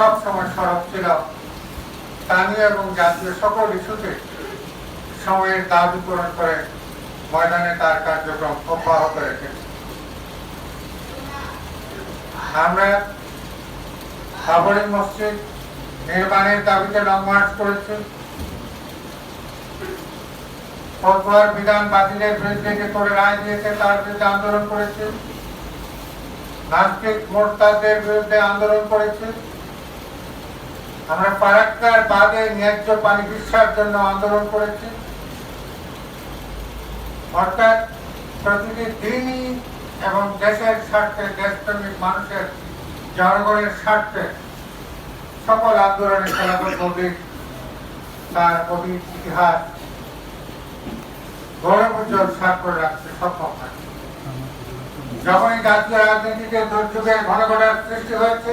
সব সময় সরব ছিল। স্থানীয় এবং জাতীয় সকল ইস্যুতে সময়ের দাবি পূরণ করে ময়দানে তার কার্যক্রম অব্যাহত রেখেছে আমরা বাবরি মসজিদ নির্মাণের দাবিতে লং মার্চ করেছি। বিধান বাতিলের বিরুদ্ধে যে করে রায় দিয়েছে তার বিরুদ্ধে আন্দোলন করেছে। নাস্তিক মোরতাদের বিরুদ্ধে আন্দোলন করেছে। আমরা ফারাক্কার বাদে ন্যায্য পানি বিশ্বার জন্য আন্দোলন করেছি। অর্থাৎ প্রতিটি দিনই এবং দেশের স্বার্থে দেশপ্রেমিক মানুষের জনগণের স্বার্থে সকল আন্দোলনে খেলাফত মন্দির তার অতীত ইতিহাস গৌরব উজ্জ্বল স্বাক্ষর রাখতে সক্ষম হয়। যখনই জাতীয় রাজনীতিতে দুর্যোগের ঘন ঘটার সৃষ্টি হয়েছে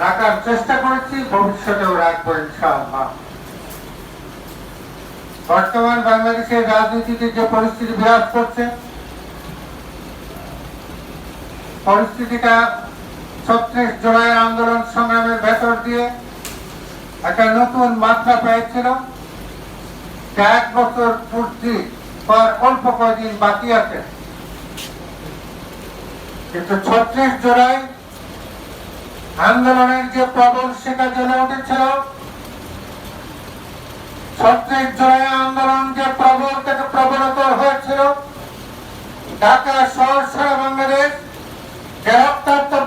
রাখার চেষ্টা করেছি, ভবিষ্যতেও রাখব বর্তমান বাংলাদেশের রাজনীতিতে যে পরিস্থিতি বিরাজ করছে, পরিস্থিতিটা ছত্রিশ জুলাই আন্দোলন সংগ্রামের ভেতর দিয়ে একটা নতুন মাত্রা পেয়েছিল। এক বছর পূর্তি পর অল্প কয়েকদিন বাকি আছে। কিন্তু ছত্রিশ জুলাই আন্দোলনের যে প্রবল সেটা জ্বলে উঠেছিল ছত্রিশ জুলাই আন্দোলন যে প্রবল থেকে প্রবলতর হয়েছিল, ঢাকা শহর সারা বাংলাদেশ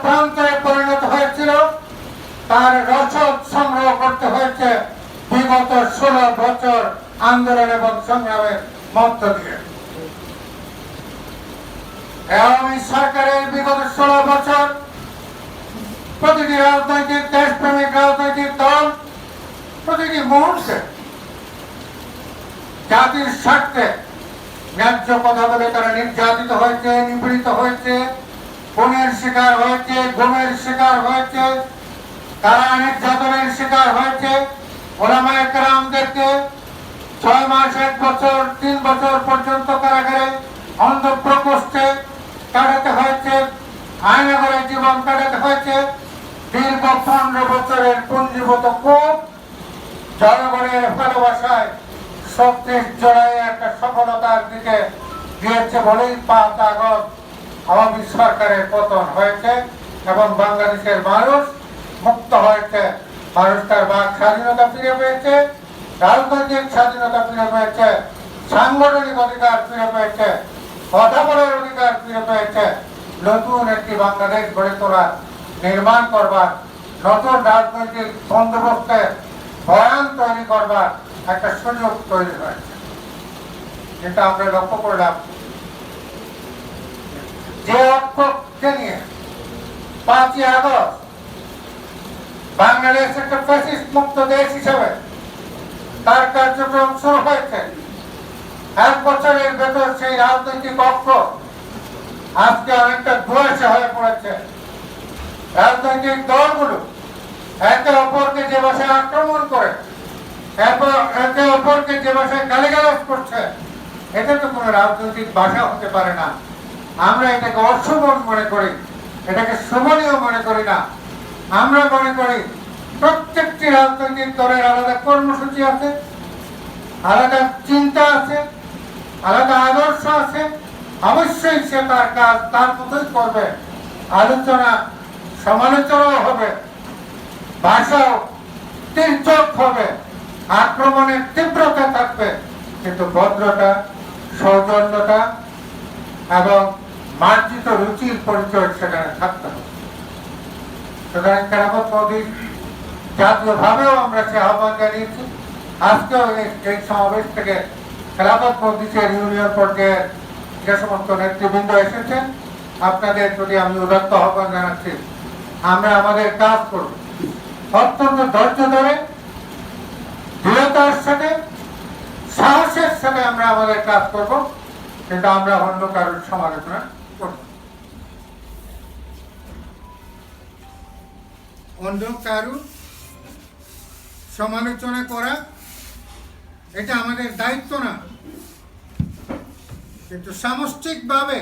প্রান্তরে পরিণত হয়েছিল, তার রসদ সংগ্রহ করতে হয়েছে বিগত ষোলো বছর আন্দোলন এবং সংগ্রামের মধ্য দিয়ে। আওয়ামী সরকারের বিগত ষোলো বছর প্রতিটি রাজনৈতিক দেশপ্রেমিক রাজনৈতিক দল প্রতিটি মুহূর্তে জাতির স্বার্থে ন্যায্য কথা বলে তারা নির্যাতিত হয়েছে, নিপীড়িত হয়েছে, খুনের শিকার হয়েছে, গুমের শিকার হয়েছে তারা নির্যাতনের শিকার হয়েছে, ওলামায় ছয় মাস, এক বছর, তিন বছর পর্যন্ত কারাগারে অন্ধ প্রকোষ্ঠে কাটাতে হয়েছে। আয়নাগরে জীবন কাটাতে দীর্ঘ পনেরো বছরের পুঞ্জীভূত কূপ জনগণের ভালোবাসায় ছত্রিশ জুলাই একটা সফলতার দিকে দিয়েছে বলেই পাঁচ আগস্ট আওয়ামী সরকারের পতন হয়েছে এবং বাংলাদেশের মানুষ মুক্ত হয়েছে। মানুষ তার বাক স্বাধীনতা ফিরে পেয়েছে, রাজনৈতিক স্বাধীনতা ফিরে পেয়েছে, সাংগঠনিক অধিকার ফিরে পেয়েছে কথা বলার অধিকার ফিরে পেয়েছে। নতুন একটি বাংলাদেশ গড়ে তোলার নির্মাণ করবার, নতুন রাজনৈতিক বন্দোবস্তের বয়ান তৈরি করবার একটা সুযোগ তৈরি হয়েছে। যেটা আমরা লক্ষ্য করলাম। যে অক্ষরকে নিয়ে পাঁচই আগস্ট বাংলাদেশ একটা ফ্যাসিস্ট মুক্ত দেশ হিসেবে তার কার্যক্রম শুরু হয়েছে। এক বছরের ভেতর সেই রাজনৈতিক অক্ষ আজকে অনেকটা ধুয়াশা হয়ে পড়েছে। রাজনৈতিক দলগুলো একে অপরকে যে ভাষায় আক্রমণ করে একে অপরকে যে ভাষায় গালিগালাজ করছে এটা তো কোনো রাজনৈতিক ভাষা হতে পারে না। আমরা এটাকে অশুভন মনে করি, এটাকে শোভনীয় মনে করি না। আমরা মনে করি প্রত্যেকটি রাজনৈতিক দলের আলাদা কর্মসূচি আছে, আলাদা চিন্তা আছে, আলাদা আদর্শ আছে। অবশ্যই সে তার কাজ তার মতোই করবে। আলোচনা সমালোচনাও হবে, ভাষাও তির্যক হবে, আক্রমণের তীব্রতা থাকবে, কিন্তু ভদ্রতা, সৌজন্যতা এবং মার্জিত রুচির পরিচয় সেখানে থাকতে হবে। সুতরাং কেরামত মোদী জাতীয়ভাবেও আমরা সে আহ্বান জানিয়েছি। আজকেও এই- সমাবেশ থেকে খেলাফত মজলিসের ইউনিয়ন পর্যায়ের যে সমস্ত নেতৃবৃন্দ এসেছেন, আপনাদের প্রতি আমি উদাত্ত আহ্বান জানাচ্ছি। আমরা আমাদের কাজ করব। অত্যন্ত ধৈর্য ধরে, দৃঢ়তার সাথে, সাহসের সাথে আমরা আমাদের কাজ করব, কিন্তু আমরা অন্য কারোর সমালোচনা করব অন্য সমালোচনা করা, এটা আমাদের দায়িত্ব না। কিন্তু সামষ্টিকভাবে